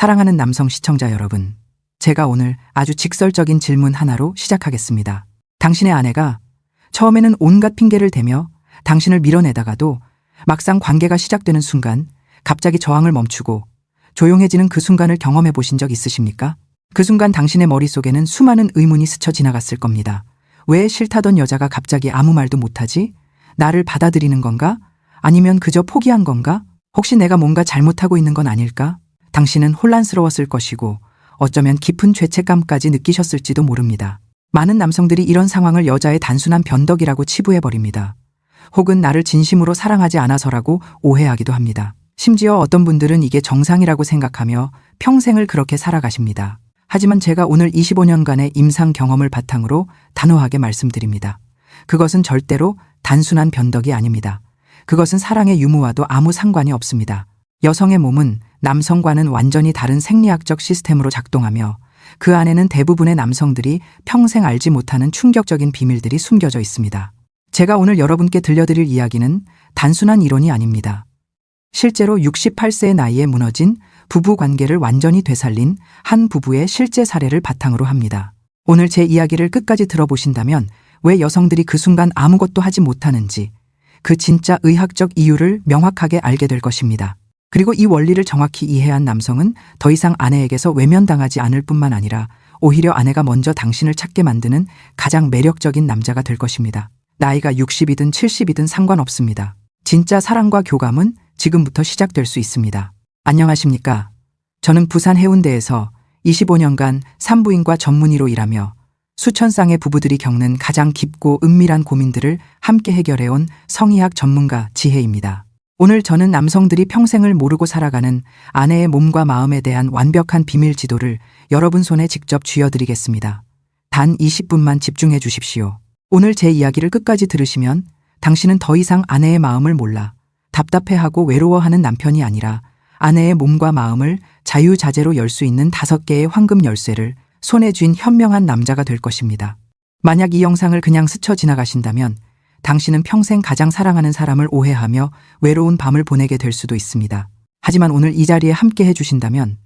사랑하는 남성 시청자 여러분, 제가 오늘 아주 직설적인 질문 하나로 시작하겠습니다. 당신의 아내가 처음에는 온갖 핑계를 대며 당신을 밀어내다가도 막상 관계가 시작되는 순간 갑자기 저항을 멈추고 조용해지는 그 순간을 경험해 보신 적 있으십니까? 그 순간 당신의 머릿속에는 수많은 의문이 스쳐 지나갔을 겁니다. 왜 싫다던 여자가 갑자기 아무 말도 못하지? 나를 받아들이는 건가? 아니면 그저 포기한 건가? 혹시 내가 뭔가 잘못하고 있는 건 아닐까? 당신은 혼란스러웠을 것이고 어쩌면 깊은 죄책감까지 느끼셨을지도 모릅니다. 많은 남성들이 이런 상황을 여자의 단순한 변덕이라고 치부해버립니다. 혹은 나를 진심으로 사랑하지 않아서라고 오해하기도 합니다. 심지어 어떤 분들은 이게 정상이라고 생각하며 평생을 그렇게 살아가십니다. 하지만 제가 오늘 25년간의 임상 경험을 바탕으로 단호하게 말씀드립니다. 그것은 절대로 단순한 변덕이 아닙니다. 그것은 사랑의 유무와도 아무 상관이 없습니다. 여성의 몸은 남성과는 완전히 다른 생리학적 시스템으로 작동하며 그 안에는 대부분의 남성들이 평생 알지 못하는 충격적인 비밀들이 숨겨져 있습니다. 제가 오늘 여러분께 들려드릴 이야기는 단순한 이론이 아닙니다. 실제로 68세의 나이에 무너진 부부 관계를 완전히 되살린 한 부부의 실제 사례를 바탕으로 합니다. 오늘 제 이야기를 끝까지 들어보신다면 왜 여성들이 그 순간 아무것도 하지 못하는지 그 진짜 의학적 이유를 명확하게 알게 될 것입니다. 그리고 이 원리를 정확히 이해한 남성은 더 이상 아내에게서 외면당하지 않을 뿐만 아니라 오히려 아내가 먼저 당신을 찾게 만드는 가장 매력적인 남자가 될 것입니다. 나이가 60이든 70이든 상관없습니다. 진짜 사랑과 교감은 지금부터 시작될 수 있습니다. 안녕하십니까. 저는 부산 해운대에서 25년간 산부인과 전문의로 일하며 수천 쌍의 부부들이 겪는 가장 깊고 은밀한 고민들을 함께 해결해온 성의학 전문가 지혜입니다. 오늘 저는 남성들이 평생을 모르고 살아가는 아내의 몸과 마음에 대한 완벽한 비밀 지도를 여러분 손에 직접 쥐어드리겠습니다. 단 20분만 집중해 주십시오. 오늘 제 이야기를 끝까지 들으시면 당신은 더 이상 아내의 마음을 몰라 답답해하고 외로워하는 남편이 아니라 아내의 몸과 마음을 자유자재로 열 수 있는 다섯 개의 황금 열쇠를 손에 쥔 현명한 남자가 될 것입니다. 만약 이 영상을 그냥 스쳐 지나가신다면 당신은 평생 가장 사랑하는 사람을 오해하며 외로운 밤을 보내게 될 수도 있습니다. 하지만 오늘 이 자리에 함께 해주신다면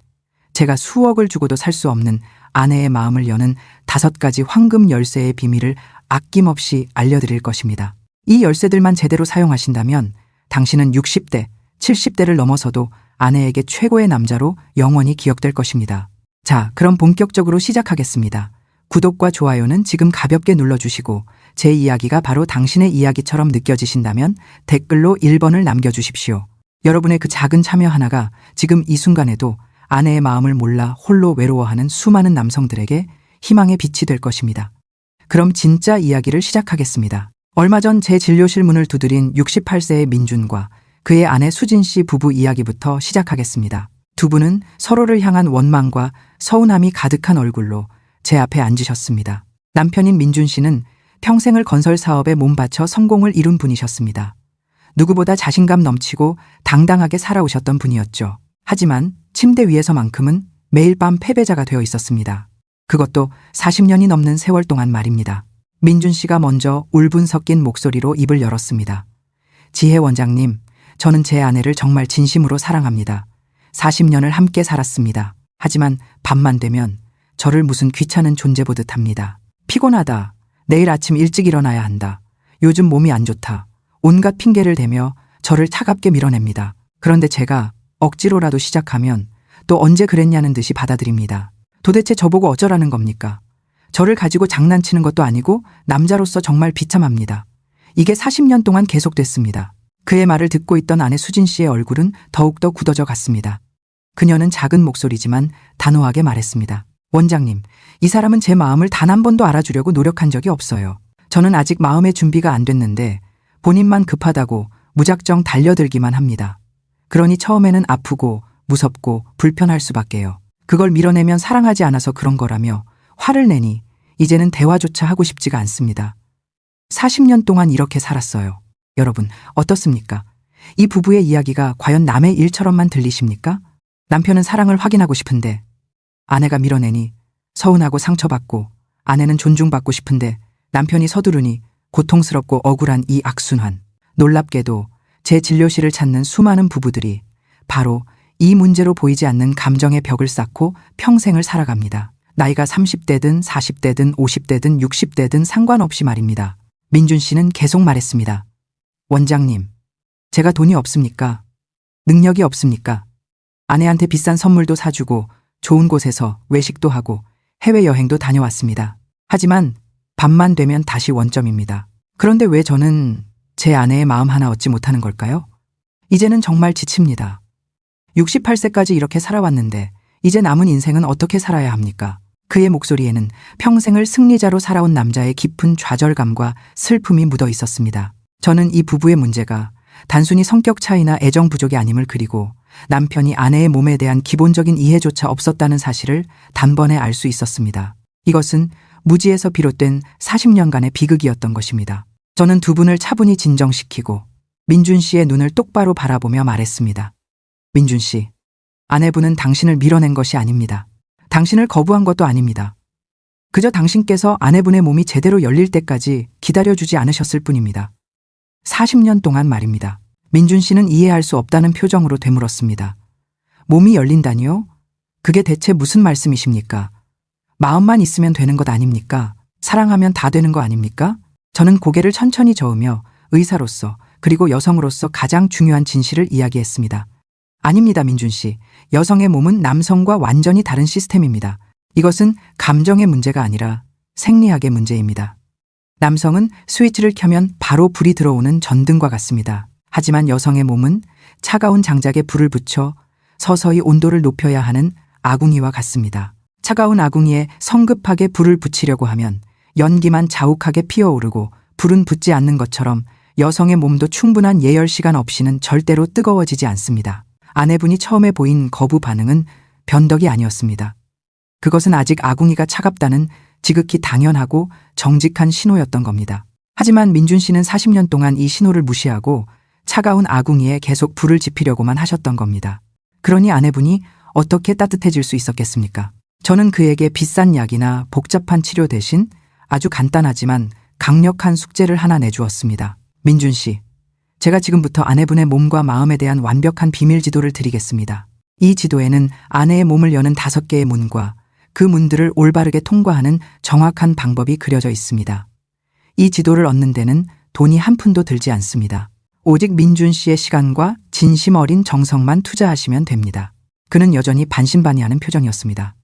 제가 수억을 주고도 살 수 없는 아내의 마음을 여는 다섯 가지 황금 열쇠의 비밀을 아낌없이 알려드릴 것입니다. 이 열쇠들만 제대로 사용하신다면 당신은 60대, 70대를 넘어서도 아내에게 최고의 남자로 영원히 기억될 것입니다. 자, 그럼 본격적으로 시작하겠습니다. 구독과 좋아요는 지금 가볍게 눌러주시고 제 이야기가 바로 당신의 이야기처럼 느껴지신다면 댓글로 1번을 남겨주십시오. 여러분의 그 작은 참여 하나가 지금 이 순간에도 아내의 마음을 몰라 홀로 외로워하는 수많은 남성들에게 희망의 빛이 될 것입니다. 그럼 진짜 이야기를 시작하겠습니다. 얼마 전 제 진료실 문을 두드린 68세의 민준과 그의 아내 수진 씨 부부 이야기부터 시작하겠습니다. 두 분은 서로를 향한 원망과 서운함이 가득한 얼굴로 제 앞에 앉으셨습니다. 남편인 민준 씨는 평생을 건설 사업에 몸바쳐 성공을 이룬 분이셨습니다. 누구보다 자신감 넘치고 당당하게 살아오셨던 분이었죠. 하지만 침대 위에서만큼은 매일 밤 패배자가 되어 있었습니다. 그것도 40년이 넘는 세월 동안 말입니다. 민준 씨가 먼저 울분 섞인 목소리로 입을 열었습니다. 지혜 원장님, 저는 제 아내를 정말 진심으로 사랑합니다. 40년을 함께 살았습니다. 하지만 밤만 되면 저를 무슨 귀찮은 존재 보듯 합니다. 피곤하다. 내일 아침 일찍 일어나야 한다. 요즘 몸이 안 좋다. 온갖 핑계를 대며 저를 차갑게 밀어냅니다. 그런데 제가 억지로라도 시작하면 또 언제 그랬냐는 듯이 받아들입니다. 도대체 저보고 어쩌라는 겁니까? 저를 가지고 장난치는 것도 아니고 남자로서 정말 비참합니다. 이게 40년 동안 계속됐습니다. 그의 말을 듣고 있던 아내 수진 씨의 얼굴은 더욱더 굳어져 갔습니다. 그녀는 작은 목소리지만 단호하게 말했습니다. 원장님, 이 사람은 제 마음을 단 한 번도 알아주려고 노력한 적이 없어요. 저는 아직 마음의 준비가 안 됐는데 본인만 급하다고 무작정 달려들기만 합니다. 그러니 처음에는 아프고 무섭고 불편할 수밖에요. 그걸 밀어내면 사랑하지 않아서 그런 거라며 화를 내니 이제는 대화조차 하고 싶지가 않습니다. 40년 동안 이렇게 살았어요. 여러분, 어떻습니까? 이 부부의 이야기가 과연 남의 일처럼만 들리십니까? 남편은 사랑을 확인하고 싶은데 아내가 밀어내니 서운하고 상처받고 아내는 존중받고 싶은데 남편이 서두르니 고통스럽고 억울한 이 악순환. 놀랍게도 제 진료실을 찾는 수많은 부부들이 바로 이 문제로 보이지 않는 감정의 벽을 쌓고 평생을 살아갑니다. 나이가 30대든 40대든 50대든 60대든 상관없이 말입니다. 민준 씨는 계속 말했습니다. 원장님, 제가 돈이 없습니까? 능력이 없습니까? 아내한테 비싼 선물도 사주고 좋은 곳에서 외식도 하고 해외여행도 다녀왔습니다. 하지만 밤만 되면 다시 원점입니다. 그런데 왜 저는 제 아내의 마음 하나 얻지 못하는 걸까요? 이제는 정말 지칩니다. 68세까지 이렇게 살아왔는데 이제 남은 인생은 어떻게 살아야 합니까? 그의 목소리에는 평생을 승리자로 살아온 남자의 깊은 좌절감과 슬픔이 묻어 있었습니다. 저는 이 부부의 문제가 단순히 성격 차이나 애정 부족이 아님을 그리고 남편이 아내의 몸에 대한 기본적인 이해조차 없었다는 사실을 단번에 알 수 있었습니다. 이것은 무지에서 비롯된 40년간의 비극이었던 것입니다. 저는 두 분을 차분히 진정시키고 민준 씨의 눈을 똑바로 바라보며 말했습니다. 민준 씨, 아내분은 당신을 밀어낸 것이 아닙니다. 당신을 거부한 것도 아닙니다. 그저 당신께서 아내분의 몸이 제대로 열릴 때까지 기다려주지 않으셨을 뿐입니다. 40년 동안 말입니다. 민준 씨는 이해할 수 없다는 표정으로 되물었습니다. 몸이 열린다니요? 그게 대체 무슨 말씀이십니까? 마음만 있으면 되는 것 아닙니까? 사랑하면 다 되는 거 아닙니까? 저는 고개를 천천히 저으며 의사로서 그리고 여성으로서 가장 중요한 진실을 이야기했습니다. 아닙니다, 민준 씨. 여성의 몸은 남성과 완전히 다른 시스템입니다. 이것은 감정의 문제가 아니라 생리학의 문제입니다. 남성은 스위치를 켜면 바로 불이 들어오는 전등과 같습니다. 하지만 여성의 몸은 차가운 장작에 불을 붙여 서서히 온도를 높여야 하는 아궁이와 같습니다. 차가운 아궁이에 성급하게 불을 붙이려고 하면 연기만 자욱하게 피어오르고 불은 붙지 않는 것처럼 여성의 몸도 충분한 예열 시간 없이는 절대로 뜨거워지지 않습니다. 아내분이 처음에 보인 거부 반응은 변덕이 아니었습니다. 그것은 아직 아궁이가 차갑다는 지극히 당연하고 정직한 신호였던 겁니다. 하지만 민준 씨는 40년 동안 이 신호를 무시하고 차가운 아궁이에 계속 불을 지피려고만 하셨던 겁니다. 그러니 아내분이 어떻게 따뜻해질 수 있었겠습니까? 저는 그에게 비싼 약이나 복잡한 치료 대신 아주 간단하지만 강력한 숙제를 하나 내주었습니다. 민준 씨, 제가 지금부터 아내분의 몸과 마음에 대한 완벽한 비밀 지도를 드리겠습니다. 이 지도에는 아내의 몸을 여는 다섯 개의 문과 그 문들을 올바르게 통과하는 정확한 방법이 그려져 있습니다. 이 지도를 얻는 데는 돈이 한 푼도 들지 않습니다. 오직 민준 씨의 시간과 진심 어린 정성만 투자하시면 됩니다. 그는 여전히 반신반의하는 표정이었습니다.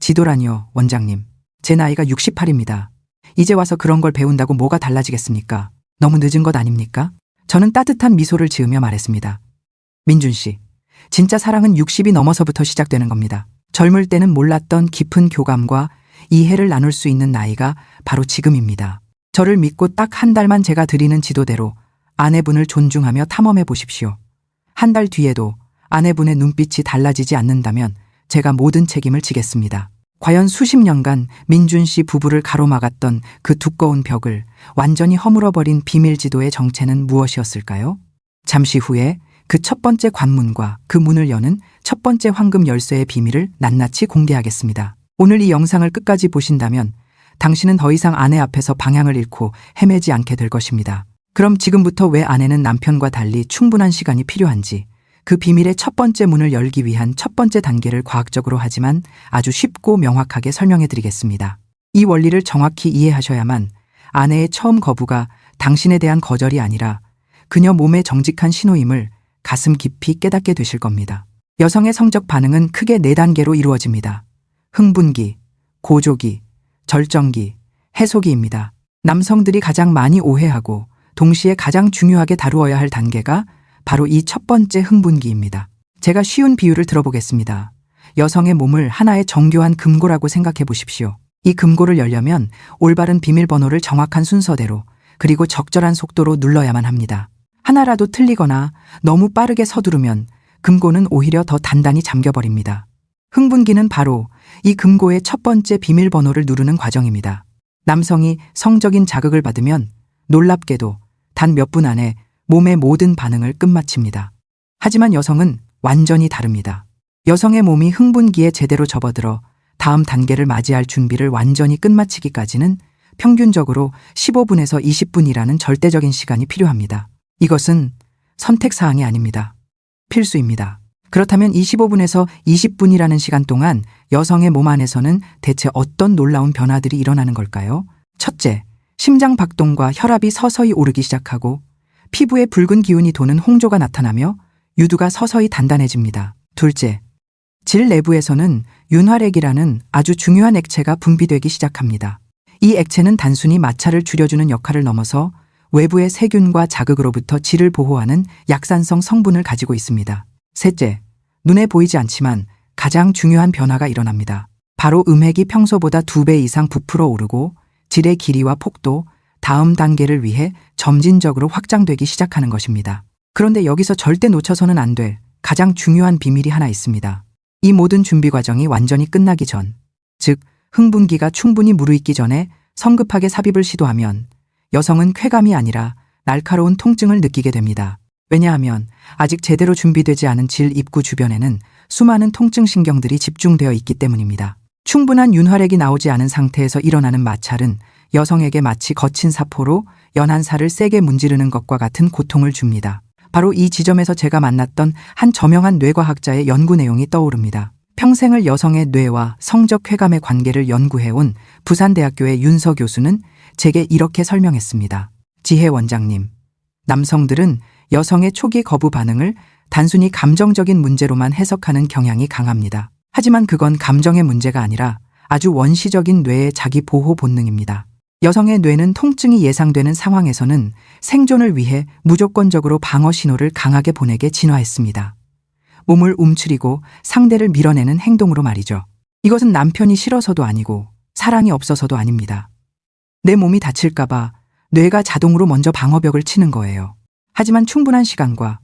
지도라니요, 원장님. 제 나이가 68입니다. 이제 와서 그런 걸 배운다고 뭐가 달라지겠습니까? 너무 늦은 것 아닙니까? 저는 따뜻한 미소를 지으며 말했습니다. 민준 씨, 진짜 사랑은 60이 넘어서부터 시작되는 겁니다. 젊을 때는 몰랐던 깊은 교감과 이해를 나눌 수 있는 나이가 바로 지금입니다. 저를 믿고 딱 한 달만 제가 드리는 지도대로 아내분을 존중하며 탐험해 보십시오. 한 달 뒤에도 아내분의 눈빛이 달라지지 않는다면 제가 모든 책임을 지겠습니다. 과연 수십 년간 민준 씨 부부를 가로막았던 그 두꺼운 벽을 완전히 허물어버린 비밀 지도의 정체는 무엇이었을까요? 잠시 후에 그 첫 번째 관문과 그 문을 여는 첫 번째 황금 열쇠의 비밀을 낱낱이 공개하겠습니다. 오늘 이 영상을 끝까지 보신다면 당신은 더 이상 아내 앞에서 방향을 잃고 헤매지 않게 될 것입니다. 그럼 지금부터 왜 아내는 남편과 달리 충분한 시간이 필요한지 그 비밀의 첫 번째 문을 열기 위한 첫 번째 단계를 과학적으로 하지만 아주 쉽고 명확하게 설명해 드리겠습니다. 이 원리를 정확히 이해하셔야만 아내의 처음 거부가 당신에 대한 거절이 아니라 그녀 몸의 정직한 신호임을 가슴 깊이 깨닫게 되실 겁니다. 여성의 성적 반응은 크게 네 단계로 이루어집니다. 흥분기, 고조기, 절정기, 해소기입니다. 남성들이 가장 많이 오해하고 동시에 가장 중요하게 다루어야 할 단계가 바로 이 첫 번째 흥분기입니다. 제가 쉬운 비유를 들어보겠습니다. 여성의 몸을 하나의 정교한 금고라고 생각해 보십시오. 이 금고를 열려면 올바른 비밀번호를 정확한 순서대로 그리고 적절한 속도로 눌러야만 합니다. 하나라도 틀리거나 너무 빠르게 서두르면 금고는 오히려 더 단단히 잠겨버립니다. 흥분기는 바로 이 금고의 첫 번째 비밀번호를 누르는 과정입니다. 남성이 성적인 자극을 받으면 놀랍게도 단 몇 분 안에 몸의 모든 반응을 끝마칩니다. 하지만 여성은 완전히 다릅니다. 여성의 몸이 흥분기에 제대로 접어들어 다음 단계를 맞이할 준비를 완전히 끝마치기까지는 평균적으로 15분에서 20분이라는 절대적인 시간이 필요합니다. 이것은 선택 사항이 아닙니다. 필수입니다. 그렇다면 이 15분에서 20분이라는 시간 동안 여성의 몸 안에서는 대체 어떤 놀라운 변화들이 일어나는 걸까요? 첫째, 심장 박동과 혈압이 서서히 오르기 시작하고 피부에 붉은 기운이 도는 홍조가 나타나며 유두가 서서히 단단해집니다. 둘째, 질 내부에서는 윤활액이라는 아주 중요한 액체가 분비되기 시작합니다. 이 액체는 단순히 마찰을 줄여주는 역할을 넘어서 외부의 세균과 자극으로부터 질을 보호하는 약산성 성분을 가지고 있습니다. 셋째, 눈에 보이지 않지만 가장 중요한 변화가 일어납니다. 바로 음핵이 평소보다 두 배 이상 부풀어 오르고 질의 길이와 폭도 다음 단계를 위해 점진적으로 확장되기 시작하는 것입니다. 그런데 여기서 절대 놓쳐서는 안 될 가장 중요한 비밀이 하나 있습니다. 이 모든 준비 과정이 완전히 끝나기 전, 즉, 흥분기가 충분히 무르익기 전에 성급하게 삽입을 시도하면 여성은 쾌감이 아니라 날카로운 통증을 느끼게 됩니다. 왜냐하면 아직 제대로 준비되지 않은 질 입구 주변에는 수많은 통증 신경들이 집중되어 있기 때문입니다. 충분한 윤활액이 나오지 않은 상태에서 일어나는 마찰은 여성에게 마치 거친 사포로 연한 살을 세게 문지르는 것과 같은 고통을 줍니다. 바로 이 지점에서 제가 만났던 한 저명한 뇌과학자의 연구 내용이 떠오릅니다. 평생을 여성의 뇌와 성적 쾌감의 관계를 연구해온 부산대학교의 윤서 교수는 제게 이렇게 설명했습니다. 지혜 원장님, 남성들은 여성의 초기 거부 반응을 단순히 감정적인 문제로만 해석하는 경향이 강합니다. 하지만 그건 감정의 문제가 아니라 아주 원시적인 뇌의 자기 보호 본능입니다. 여성의 뇌는 통증이 예상되는 상황에서는 생존을 위해 무조건적으로 방어 신호를 강하게 보내게 진화했습니다. 몸을 움츠리고 상대를 밀어내는 행동으로 말이죠. 이것은 남편이 싫어서도 아니고 사랑이 없어서도 아닙니다. 내 몸이 다칠까봐 뇌가 자동으로 먼저 방어벽을 치는 거예요. 하지만 충분한 시간과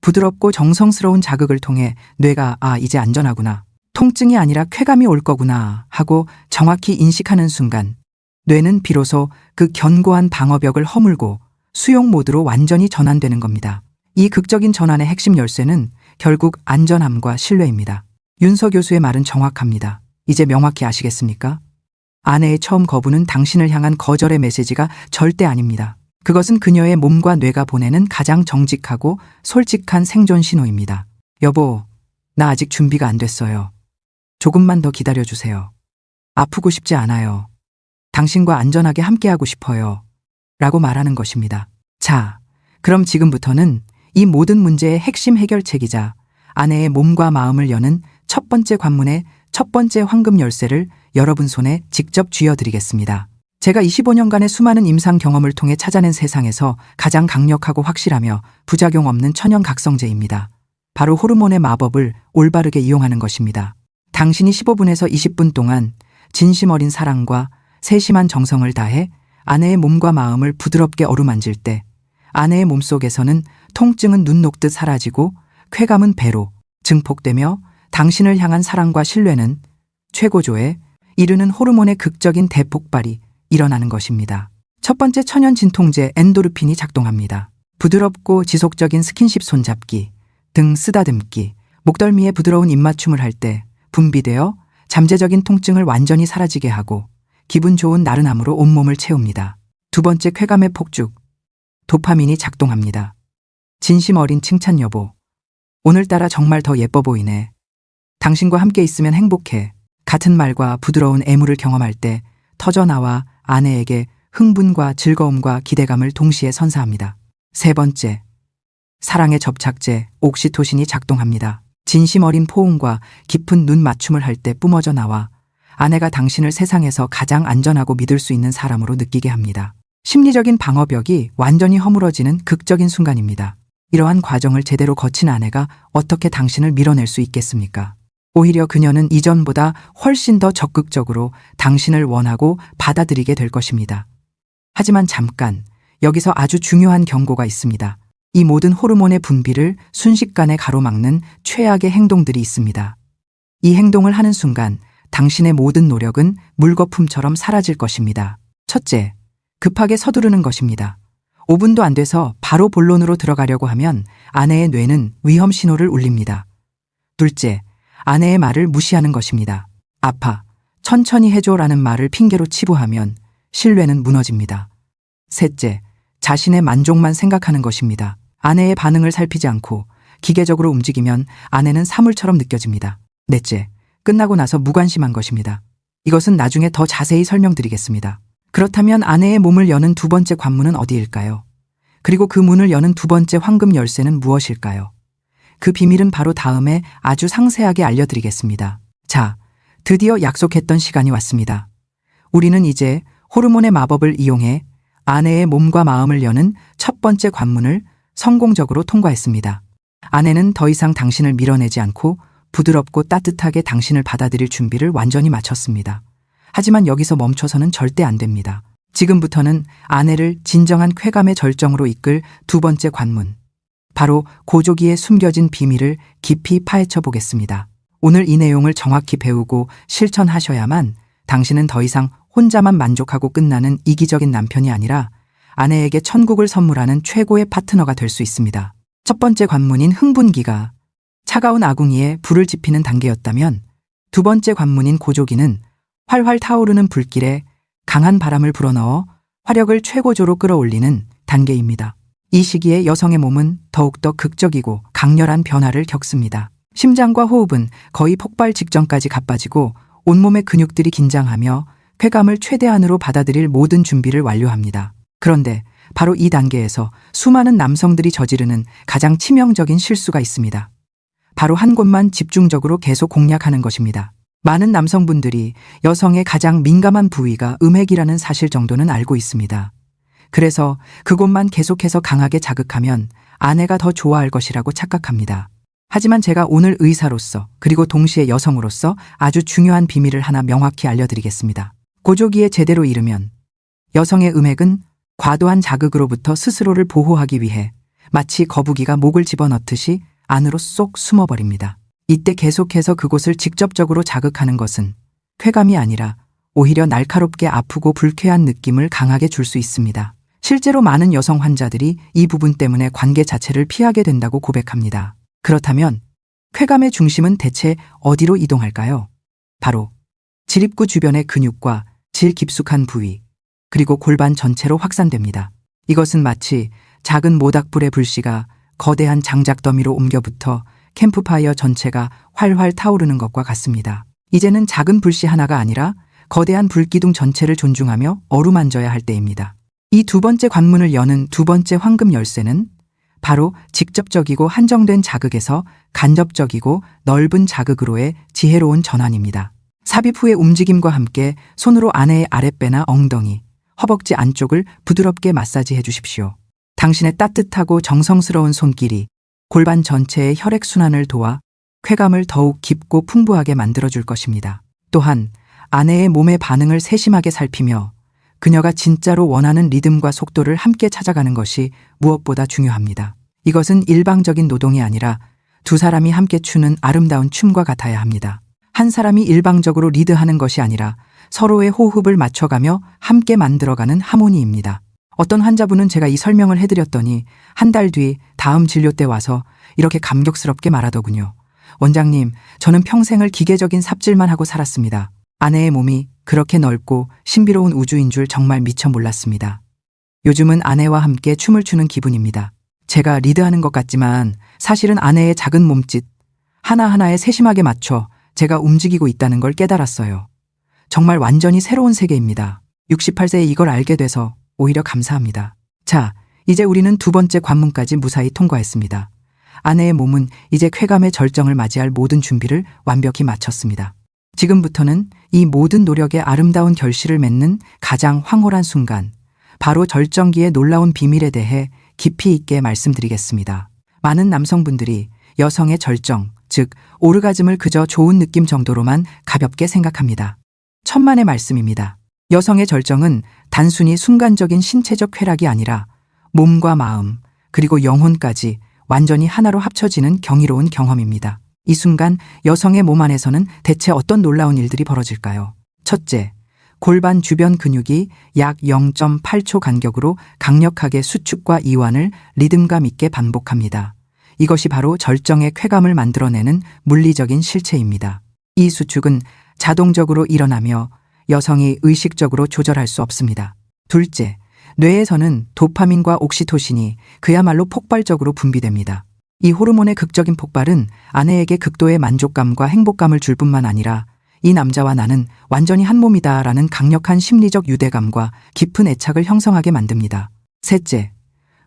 부드럽고 정성스러운 자극을 통해 뇌가 아, 이제 안전하구나. 통증이 아니라 쾌감이 올 거구나 하고 정확히 인식하는 순간 뇌는 비로소 그 견고한 방어벽을 허물고 수용 모드로 완전히 전환되는 겁니다. 이 극적인 전환의 핵심 열쇠는 결국 안전함과 신뢰입니다. 윤서 교수의 말은 정확합니다. 이제 명확히 아시겠습니까? 아내의 처음 거부는 당신을 향한 거절의 메시지가 절대 아닙니다. 그것은 그녀의 몸과 뇌가 보내는 가장 정직하고 솔직한 생존 신호입니다. 여보, 나 아직 준비가 안 됐어요. 조금만 더 기다려주세요. 아프고 싶지 않아요. 당신과 안전하게 함께하고 싶어요. 라고 말하는 것입니다. 자, 그럼 지금부터는 이 모든 문제의 핵심 해결책이자 아내의 몸과 마음을 여는 첫 번째 관문의 첫 번째 황금 열쇠를 여러분 손에 직접 쥐어드리겠습니다. 제가 25년간의 수많은 임상 경험을 통해 찾아낸 세상에서 가장 강력하고 확실하며 부작용 없는 천연 각성제입니다. 바로 호르몬의 마법을 올바르게 이용하는 것입니다. 당신이 15분에서 20분 동안 진심 어린 사랑과 세심한 정성을 다해 아내의 몸과 마음을 부드럽게 어루만질 때 아내의 몸속에서는 통증은 눈 녹듯 사라지고 쾌감은 배로 증폭되며 당신을 향한 사랑과 신뢰는 최고조에 이르는 호르몬의 극적인 대폭발이 일어나는 것입니다. 첫 번째 천연 진통제 엔도르핀이 작동합니다. 부드럽고 지속적인 스킨십 손잡기, 등 쓰다듬기, 목덜미에 부드러운 입맞춤을 할 때 분비되어 잠재적인 통증을 완전히 사라지게 하고 기분 좋은 나른함으로 온몸을 채웁니다. 두 번째 쾌감의 폭죽, 도파민이 작동합니다. 진심 어린 칭찬 여보. 오늘따라 정말 더 예뻐 보이네. 당신과 함께 있으면 행복해. 같은 말과 부드러운 애무를 경험할 때 터져나와 아내에게 흥분과 즐거움과 기대감을 동시에 선사합니다. 세 번째, 사랑의 접착제 옥시토신이 작동합니다. 진심 어린 포옹과 깊은 눈 맞춤을 할 때 뿜어져 나와 아내가 당신을 세상에서 가장 안전하고 믿을 수 있는 사람으로 느끼게 합니다. 심리적인 방어벽이 완전히 허물어지는 극적인 순간입니다. 이러한 과정을 제대로 거친 아내가 어떻게 당신을 밀어낼 수 있겠습니까? 오히려 그녀는 이전보다 훨씬 더 적극적으로 당신을 원하고 받아들이게 될 것입니다. 하지만 잠깐, 여기서 아주 중요한 경고가 있습니다. 이 모든 호르몬의 분비를 순식간에 가로막는 최악의 행동들이 있습니다. 이 행동을 하는 순간 당신의 모든 노력은 물거품처럼 사라질 것입니다. 첫째, 급하게 서두르는 것입니다. 5분도 안 돼서 바로 본론으로 들어가려고 하면 아내의 뇌는 위험 신호를 울립니다. 둘째, 아내의 말을 무시하는 것입니다. 아파, 천천히 해줘라는 말을 핑계로 치부하면 신뢰는 무너집니다. 셋째, 자신의 만족만 생각하는 것입니다. 아내의 반응을 살피지 않고 기계적으로 움직이면 아내는 사물처럼 느껴집니다. 넷째, 끝나고 나서 무관심한 것입니다. 이것은 나중에 더 자세히 설명드리겠습니다. 그렇다면 아내의 몸을 여는 두 번째 관문은 어디일까요? 그리고 그 문을 여는 두 번째 황금 열쇠는 무엇일까요? 그 비밀은 바로 다음에 아주 상세하게 알려드리겠습니다. 자, 드디어 약속했던 시간이 왔습니다. 우리는 이제 호르몬의 마법을 이용해 아내의 몸과 마음을 여는 첫 번째 관문을 성공적으로 통과했습니다. 아내는 더 이상 당신을 밀어내지 않고 부드럽고 따뜻하게 당신을 받아들일 준비를 완전히 마쳤습니다. 하지만 여기서 멈춰서는 절대 안 됩니다. 지금부터는 아내를 진정한 쾌감의 절정으로 이끌 두 번째 관문. 바로 고조기에 숨겨진 비밀을 깊이 파헤쳐 보겠습니다. 오늘 이 내용을 정확히 배우고 실천하셔야만 당신은 더 이상 혼자만 만족하고 끝나는 이기적인 남편이 아니라 아내에게 천국을 선물하는 최고의 파트너가 될 수 있습니다. 첫 번째 관문인 흥분기가 차가운 아궁이에 불을 지피는 단계였다면 두 번째 관문인 고조기는 활활 타오르는 불길에 강한 바람을 불어넣어 화력을 최고조로 끌어올리는 단계입니다. 이 시기에 여성의 몸은 더욱더 극적이고 강렬한 변화를 겪습니다. 심장과 호흡은 거의 폭발 직전까지 가빠지고 온몸의 근육들이 긴장하며 쾌감을 최대한으로 받아들일 모든 준비를 완료합니다. 그런데 바로 이 단계에서 수많은 남성들이 저지르는 가장 치명적인 실수가 있습니다. 바로 한 곳만 집중적으로 계속 공략하는 것입니다. 많은 남성분들이 여성의 가장 민감한 부위가 음핵이라는 사실 정도는 알고 있습니다. 그래서 그곳만 계속해서 강하게 자극하면 아내가 더 좋아할 것이라고 착각합니다. 하지만 제가 오늘 의사로서 그리고 동시에 여성으로서 아주 중요한 비밀을 하나 명확히 알려드리겠습니다. 고조기에 제대로 이르면 여성의 음핵은 과도한 자극으로부터 스스로를 보호하기 위해 마치 거북이가 목을 집어넣듯이 안으로 쏙 숨어버립니다. 이때 계속해서 그곳을 직접적으로 자극하는 것은 쾌감이 아니라 오히려 날카롭게 아프고 불쾌한 느낌을 강하게 줄 수 있습니다. 실제로 많은 여성 환자들이 이 부분 때문에 관계 자체를 피하게 된다고 고백합니다. 그렇다면 쾌감의 중심은 대체 어디로 이동할까요? 바로 지립구 주변의 근육과 질 깊숙한 부위, 그리고 골반 전체로 확산됩니다. 이것은 마치 작은 모닥불의 불씨가 거대한 장작 더미로 옮겨붙어 캠프파이어 전체가 활활 타오르는 것과 같습니다. 이제는 작은 불씨 하나가 아니라 거대한 불기둥 전체를 존중하며 어루만져야 할 때입니다. 이 두 번째 관문을 여는 두 번째 황금 열쇠는 바로 직접적이고 한정된 자극에서 간접적이고 넓은 자극으로의 지혜로운 전환입니다. 삽입 후의 움직임과 함께 손으로 아내의 아랫배나 엉덩이, 허벅지 안쪽을 부드럽게 마사지해 주십시오. 당신의 따뜻하고 정성스러운 손길이 골반 전체의 혈액순환을 도와 쾌감을 더욱 깊고 풍부하게 만들어줄 것입니다. 또한 아내의 몸의 반응을 세심하게 살피며 그녀가 진짜로 원하는 리듬과 속도를 함께 찾아가는 것이 무엇보다 중요합니다. 이것은 일방적인 노동이 아니라 두 사람이 함께 추는 아름다운 춤과 같아야 합니다. 한 사람이 일방적으로 리드하는 것이 아니라 서로의 호흡을 맞춰가며 함께 만들어가는 하모니입니다. 어떤 환자분은 제가 이 설명을 해드렸더니 한 달 뒤 다음 진료 때 와서 이렇게 감격스럽게 말하더군요. 원장님, 저는 평생을 기계적인 삽질만 하고 살았습니다. 아내의 몸이 그렇게 넓고 신비로운 우주인 줄 정말 미처 몰랐습니다. 요즘은 아내와 함께 춤을 추는 기분입니다. 제가 리드하는 것 같지만 사실은 아내의 작은 몸짓 하나하나에 세심하게 맞춰 제가 움직이고 있다는 걸 깨달았어요. 정말 완전히 새로운 세계입니다. 68세에 이걸 알게 돼서 오히려 감사합니다. 자, 이제 우리는 두 번째 관문까지 무사히 통과했습니다. 아내의 몸은 이제 쾌감의 절정을 맞이할 모든 준비를 완벽히 마쳤습니다. 지금부터는 이 모든 노력의 아름다운 결실을 맺는 가장 황홀한 순간, 바로 절정기의 놀라운 비밀에 대해 깊이 있게 말씀드리겠습니다. 많은 남성분들이 여성의 절정, 즉, 오르가즘을 그저 좋은 느낌 정도로만 가볍게 생각합니다. 천만의 말씀입니다. 여성의 절정은 단순히 순간적인 신체적 쾌락이 아니라 몸과 마음, 그리고 영혼까지 완전히 하나로 합쳐지는 경이로운 경험입니다. 이 순간 여성의 몸 안에서는 대체 어떤 놀라운 일들이 벌어질까요? 첫째, 골반 주변 근육이 약 0.8초 간격으로 강력하게 수축과 이완을 리듬감 있게 반복합니다. 이것이 바로 절정의 쾌감을 만들어내는 물리적인 실체입니다. 이 수축은 자동적으로 일어나며 여성이 의식적으로 조절할 수 없습니다. 둘째, 뇌에서는 도파민과 옥시토신이 그야말로 폭발적으로 분비됩니다. 이 호르몬의 극적인 폭발은 아내에게 극도의 만족감과 행복감을 줄 뿐만 아니라 이 남자와 나는 완전히 한 몸이다 라는 강력한 심리적 유대감과 깊은 애착을 형성하게 만듭니다. 셋째,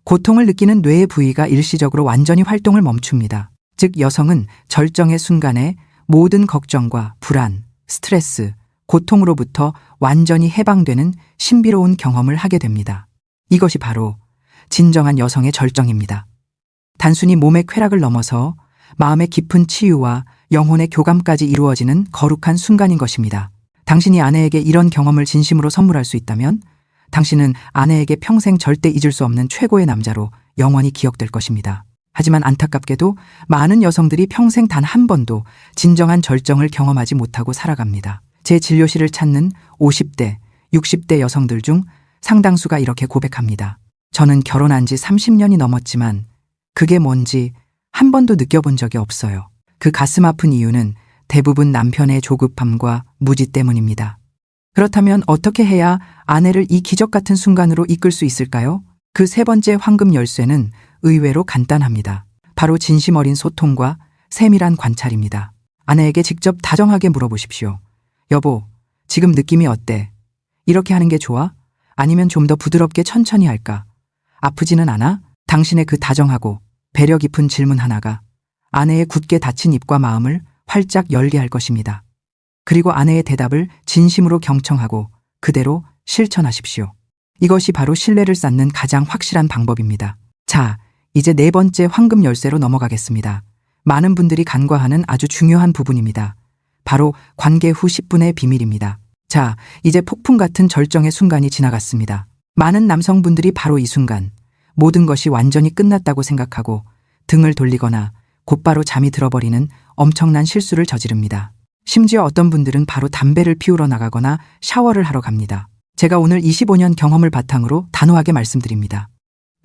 고통을 느끼는 뇌의 부위가 일시적으로 완전히 활동을 멈춥니다. 즉 여성은 절정의 순간에 모든 걱정과 불안, 스트레스, 고통으로부터 완전히 해방되는 신비로운 경험을 하게 됩니다. 이것이 바로 진정한 여성의 절정입니다. 단순히 몸의 쾌락을 넘어서 마음의 깊은 치유와 영혼의 교감까지 이루어지는 거룩한 순간인 것입니다. 당신이 아내에게 이런 경험을 진심으로 선물할 수 있다면 당신은 아내에게 평생 절대 잊을 수 없는 최고의 남자로 영원히 기억될 것입니다. 하지만 안타깝게도 많은 여성들이 평생 단 한 번도 진정한 절정을 경험하지 못하고 살아갑니다. 제 진료실을 찾는 50대, 60대 여성들 중 상당수가 이렇게 고백합니다. 저는 결혼한 지 30년이 넘었지만 그게 뭔지 한 번도 느껴본 적이 없어요. 그 가슴 아픈 이유는 대부분 남편의 조급함과 무지 때문입니다. 그렇다면 어떻게 해야 아내를 이 기적 같은 순간으로 이끌 수 있을까요? 그 세 번째 황금 열쇠는 의외로 간단합니다. 바로 진심 어린 소통과 세밀한 관찰입니다. 아내에게 직접 다정하게 물어보십시오. 여보, 지금 느낌이 어때? 이렇게 하는 게 좋아? 아니면 좀 더 부드럽게 천천히 할까? 아프지는 않아? 당신의 그 다정하고 배려 깊은 질문 하나가 아내의 굳게 닫힌 입과 마음을 활짝 열게 할 것입니다. 그리고 아내의 대답을 진심으로 경청하고 그대로 실천하십시오. 이것이 바로 신뢰를 쌓는 가장 확실한 방법입니다. 자, 이제 네 번째 황금 열쇠로 넘어가겠습니다. 많은 분들이 간과하는 아주 중요한 부분입니다. 바로 관계 후 10분의 비밀입니다. 자, 이제 폭풍 같은 절정의 순간이 지나갔습니다. 많은 남성분들이 바로 이 순간 모든 것이 완전히 끝났다고 생각하고 등을 돌리거나 곧바로 잠이 들어버리는 엄청난 실수를 저지릅니다. 심지어 어떤 분들은 바로 담배를 피우러 나가거나 샤워를 하러 갑니다. 제가 오늘 25년 경험을 바탕으로 단호하게 말씀드립니다.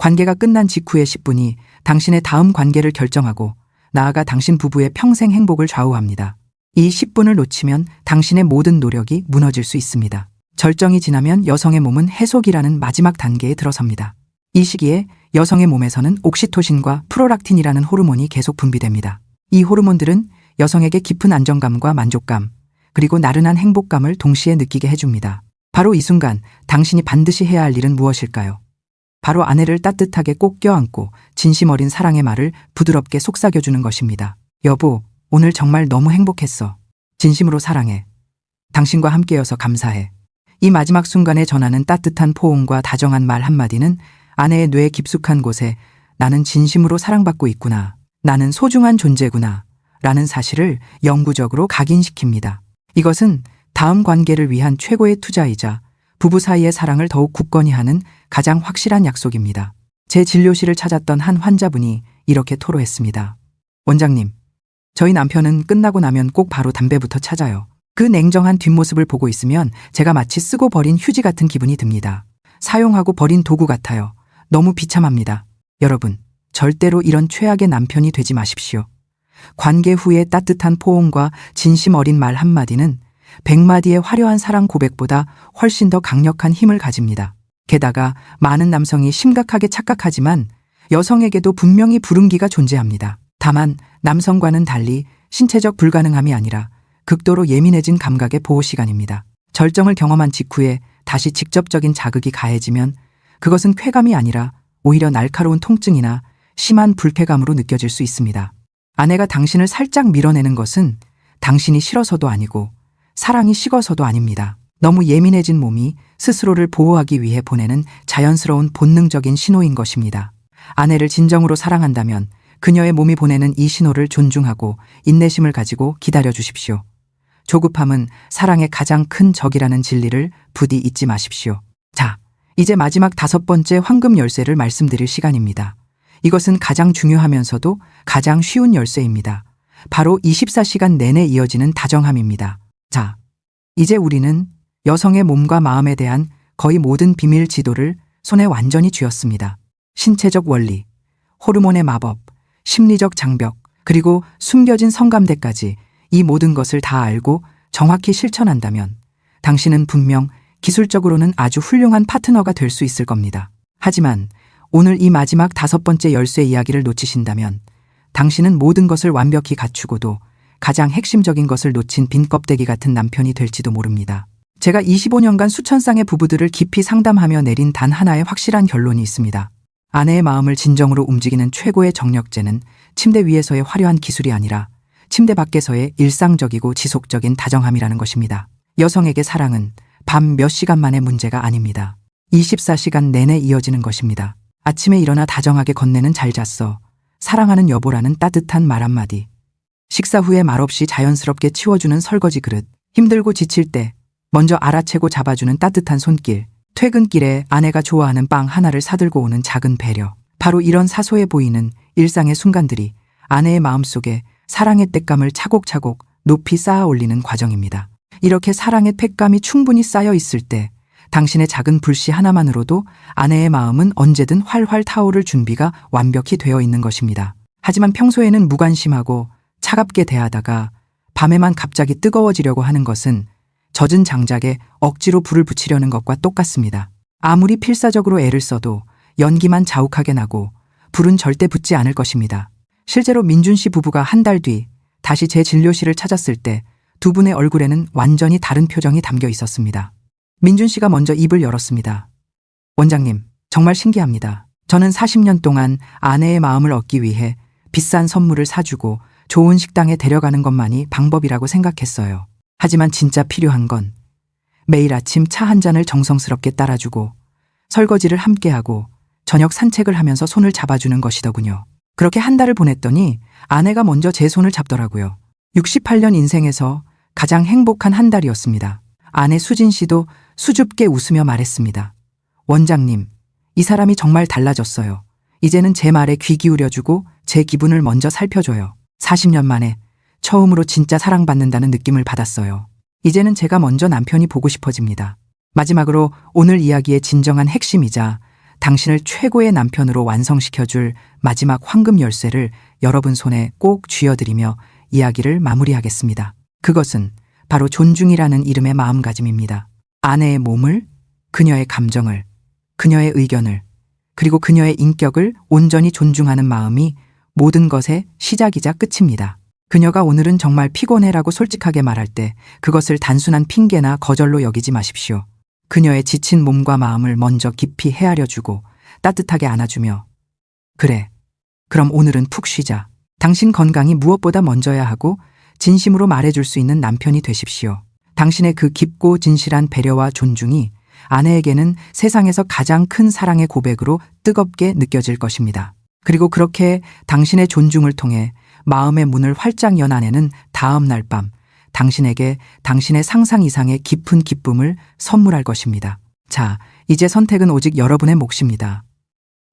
관계가 끝난 직후의 10분이 당신의 다음 관계를 결정하고 나아가 당신 부부의 평생 행복을 좌우합니다. 이 10분을 놓치면 당신의 모든 노력이 무너질 수 있습니다. 절정이 지나면 여성의 몸은 해속이라는 마지막 단계에 들어섭니다. 이 시기에 여성의 몸에서는 옥시토신과 프로락틴이라는 호르몬이 계속 분비됩니다. 이 호르몬들은 여성에게 깊은 안정감과 만족감, 그리고 나른한 행복감을 동시에 느끼게 해줍니다. 바로 이 순간 당신이 반드시 해야 할 일은 무엇일까요? 바로 아내를 따뜻하게 꼭 껴안고 진심 어린 사랑의 말을 부드럽게 속삭여주는 것입니다. 여보, 오늘 정말 너무 행복했어. 진심으로 사랑해. 당신과 함께여서 감사해. 이 마지막 순간에 전하는 따뜻한 포옹과 다정한 말 한마디는 아내의 뇌 깊숙한 곳에 나는 진심으로 사랑받고 있구나. 나는 소중한 존재구나. 라는 사실을 영구적으로 각인시킵니다. 이것은 다음 관계를 위한 최고의 투자이자 부부 사이의 사랑을 더욱 굳건히 하는 가장 확실한 약속입니다. 제 진료실을 찾았던 한 환자분이 이렇게 토로했습니다. 원장님, 저희 남편은 끝나고 나면 꼭 바로 담배부터 찾아요. 그 냉정한 뒷모습을 보고 있으면 제가 마치 쓰고 버린 휴지 같은 기분이 듭니다. 사용하고 버린 도구 같아요. 너무 비참합니다. 여러분, 절대로 이런 최악의 남편이 되지 마십시오. 관계 후의 따뜻한 포옹과 진심 어린 말 한마디는 백마디의 화려한 사랑 고백보다 훨씬 더 강력한 힘을 가집니다. 게다가 많은 남성이 심각하게 착각하지만 여성에게도 분명히 부름기가 존재합니다. 다만 남성과는 달리 신체적 불가능함이 아니라 극도로 예민해진 감각의 보호 시간입니다. 절정을 경험한 직후에 다시 직접적인 자극이 가해지면 그것은 쾌감이 아니라 오히려 날카로운 통증이나 심한 불쾌감으로 느껴질 수 있습니다. 아내가 당신을 살짝 밀어내는 것은 당신이 싫어서도 아니고 사랑이 식어서도 아닙니다. 너무 예민해진 몸이 스스로를 보호하기 위해 보내는 자연스러운 본능적인 신호인 것입니다. 아내를 진정으로 사랑한다면 그녀의 몸이 보내는 이 신호를 존중하고 인내심을 가지고 기다려 주십시오. 조급함은 사랑의 가장 큰 적이라는 진리를 부디 잊지 마십시오. 자, 이제 마지막 다섯 번째 황금 열쇠를 말씀드릴 시간입니다. 이것은 가장 중요하면서도 가장 쉬운 열쇠입니다. 바로 24시간 내내 이어지는 다정함입니다. 자, 이제 우리는 여성의 몸과 마음에 대한 거의 모든 비밀 지도를 손에 완전히 쥐었습니다. 신체적 원리, 호르몬의 마법, 심리적 장벽, 그리고 숨겨진 성감대까지 이 모든 것을 다 알고 정확히 실천한다면 당신은 분명 기술적으로는 아주 훌륭한 파트너가 될 수 있을 겁니다. 하지만 오늘 이 마지막 다섯 번째 열쇠 이야기를 놓치신다면 당신은 모든 것을 완벽히 갖추고도 가장 핵심적인 것을 놓친 빈 껍데기 같은 남편이 될지도 모릅니다. 제가 25년간 수천 쌍의 부부들을 깊이 상담하며 내린 단 하나의 확실한 결론이 있습니다. 아내의 마음을 진정으로 움직이는 최고의 정력제는 침대 위에서의 화려한 기술이 아니라 침대 밖에서의 일상적이고 지속적인 다정함이라는 것입니다. 여성에게 사랑은 밤 몇 시간만의 문제가 아닙니다. 24시간 내내 이어지는 것입니다. 아침에 일어나 다정하게 건네는 잘 잤어. 사랑하는 여보라는 따뜻한 말 한마디. 식사 후에 말없이 자연스럽게 치워주는 설거지 그릇. 힘들고 지칠 때 먼저 알아채고 잡아주는 따뜻한 손길. 퇴근길에 아내가 좋아하는 빵 하나를 사들고 오는 작은 배려. 바로 이런 사소해 보이는 일상의 순간들이 아내의 마음속에 사랑의 땔감을 차곡차곡 높이 쌓아 올리는 과정입니다. 이렇게 사랑의 땔감이 충분히 쌓여 있을 때 당신의 작은 불씨 하나만으로도 아내의 마음은 언제든 활활 타오를 준비가 완벽히 되어 있는 것입니다. 하지만 평소에는 무관심하고 차갑게 대하다가 밤에만 갑자기 뜨거워지려고 하는 것은 젖은 장작에 억지로 불을 붙이려는 것과 똑같습니다. 아무리 필사적으로 애를 써도 연기만 자욱하게 나고 불은 절대 붙지 않을 것입니다. 실제로 민준 씨 부부가 한 달 뒤 다시 제 진료실을 찾았을 때 두 분의 얼굴에는 완전히 다른 표정이 담겨 있었습니다. 민준 씨가 먼저 입을 열었습니다. 원장님, 정말 신기합니다. 저는 40년 동안 아내의 마음을 얻기 위해 비싼 선물을 사주고 좋은 식당에 데려가는 것만이 방법이라고 생각했어요. 하지만 진짜 필요한 건 매일 아침 차 한 잔을 정성스럽게 따라주고 설거지를 함께하고 저녁 산책을 하면서 손을 잡아주는 것이더군요. 그렇게 한 달을 보냈더니 아내가 먼저 제 손을 잡더라고요. 68년 인생에서 가장 행복한 한 달이었습니다. 아내 수진 씨도 수줍게 웃으며 말했습니다. 원장님, 이 사람이 정말 달라졌어요. 이제는 제 말에 귀 기울여주고 제 기분을 먼저 살펴줘요. 40년 만에 처음으로 진짜 사랑받는다는 느낌을 받았어요. 이제는 제가 먼저 남편이 보고 싶어집니다. 마지막으로 오늘 이야기의 진정한 핵심이자 당신을 최고의 남편으로 완성시켜줄 마지막 황금 열쇠를 여러분 손에 꼭 쥐어드리며 이야기를 마무리하겠습니다. 그것은 바로 존중이라는 이름의 마음가짐입니다. 아내의 몸을, 그녀의 감정을, 그녀의 의견을, 그리고 그녀의 인격을 온전히 존중하는 마음이 모든 것의 시작이자 끝입니다. 그녀가 오늘은 정말 피곤해라고 솔직하게 말할 때 그것을 단순한 핑계나 거절로 여기지 마십시오. 그녀의 지친 몸과 마음을 먼저 깊이 헤아려 주고 따뜻하게 안아주며 그래. 그럼 오늘은 푹 쉬자. 당신 건강이 무엇보다 먼저야 하고 진심으로 말해줄 수 있는 남편이 되십시오. 당신의 그 깊고 진실한 배려와 존중이 아내에게는 세상에서 가장 큰 사랑의 고백으로 뜨겁게 느껴질 것입니다. 그리고 그렇게 당신의 존중을 통해 마음의 문을 활짝 연 아내는 다음 날 밤 당신에게 당신의 상상 이상의 깊은 기쁨을 선물할 것입니다. 자, 이제 선택은 오직 여러분의 몫입니다.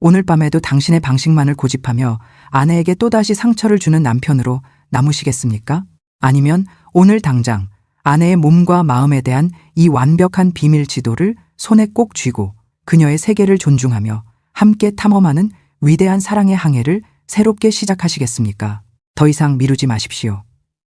오늘 밤에도 당신의 방식만을 고집하며 아내에게 또다시 상처를 주는 남편으로 남으시겠습니까? 아니면 오늘 당장 아내의 몸과 마음에 대한 이 완벽한 비밀 지도를 손에 꼭 쥐고 그녀의 세계를 존중하며 함께 탐험하는 위대한 사랑의 항해를 새롭게 시작하시겠습니까? 더 이상 미루지 마십시오.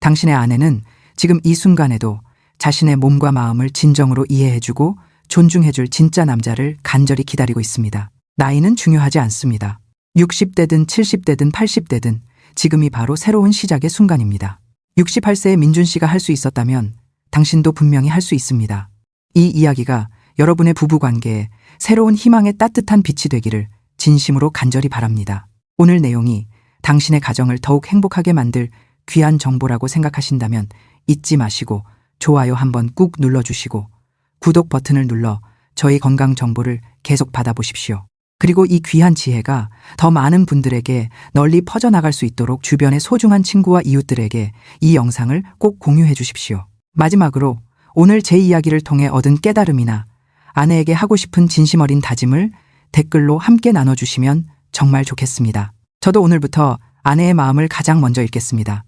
당신의 아내는 지금 이 순간에도 자신의 몸과 마음을 진정으로 이해해주고 존중해줄 진짜 남자를 간절히 기다리고 있습니다. 나이는 중요하지 않습니다. 60대든 70대든 80대든 지금이 바로 새로운 시작의 순간입니다. 68세의 민준 씨가 할 수 있었다면 당신도 분명히 할 수 있습니다. 이 이야기가 여러분의 부부 관계에 새로운 희망의 따뜻한 빛이 되기를 진심으로 간절히 바랍니다. 오늘 내용이 당신의 가정을 더욱 행복하게 만들 귀한 정보라고 생각하신다면 잊지 마시고 좋아요 한번 꾹 눌러주시고 구독 버튼을 눌러 저희 건강 정보를 계속 받아보십시오. 그리고 이 귀한 지혜가 더 많은 분들에게 널리 퍼져나갈 수 있도록 주변의 소중한 친구와 이웃들에게 이 영상을 꼭 공유해 주십시오. 마지막으로 오늘 제 이야기를 통해 얻은 깨달음이나 아내에게 하고 싶은 진심 어린 다짐을 댓글로 함께 나눠주시면 정말 좋겠습니다. 저도 오늘부터 아내의 마음을 가장 먼저 읽겠습니다.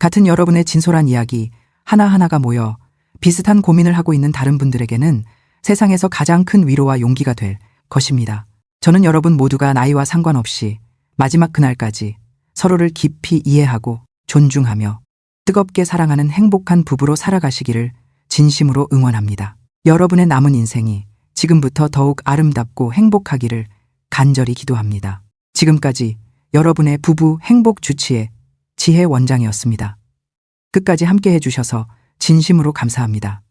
같은 여러분의 진솔한 이야기 하나하나가 모여 비슷한 고민을 하고 있는 다른 분들에게는 세상에서 가장 큰 위로와 용기가 될 것입니다. 저는 여러분 모두가 나이와 상관없이 마지막 그날까지 서로를 깊이 이해하고 존중하며 뜨겁게 사랑하는 행복한 부부로 살아가시기를 진심으로 응원합니다. 여러분의 남은 인생이 지금부터 더욱 아름답고 행복하기를 간절히 기도합니다. 지금까지 여러분의 부부 행복 주치의 지혜 원장이었습니다. 끝까지 함께 해주셔서 진심으로 감사합니다.